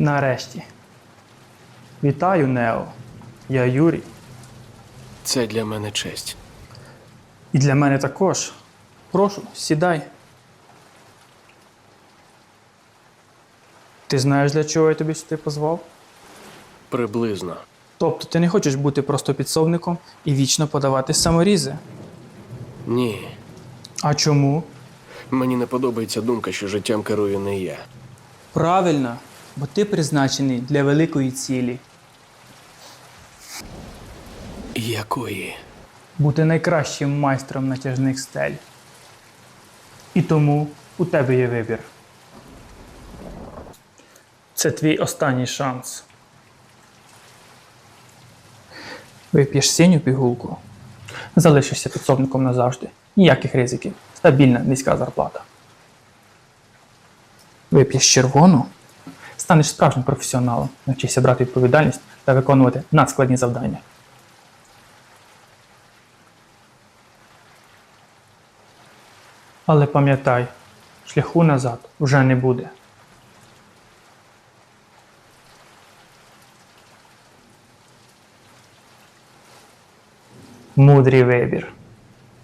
Нарешті. Вітаю, Нео. Я Юрій. Це для мене честь. І для мене також. Прошу, сідай. Ти знаєш, для чого я тобі сюди позвав? Приблизно. Тобто ти не хочеш бути просто підсовником і вічно подавати саморізи. Ні. А чому? Мені не подобається думка, що життям керую не я. Правильно, бо ти призначений для великої цілі Якої? бути найкращим майстром натяжних стель. І тому у тебе є вибір. Це твій останній шанс. Вип'єш синю пігулку, залишишся підсобником назавжди. Ніяких ризиків. Стабільна низька зарплата. Вип'єш червону, станеш справжнім професіоналом, навчишся брати відповідальність та виконувати надскладні завдання. Але пам'ятай, шляху назад вже не буде. Мудрий вибір.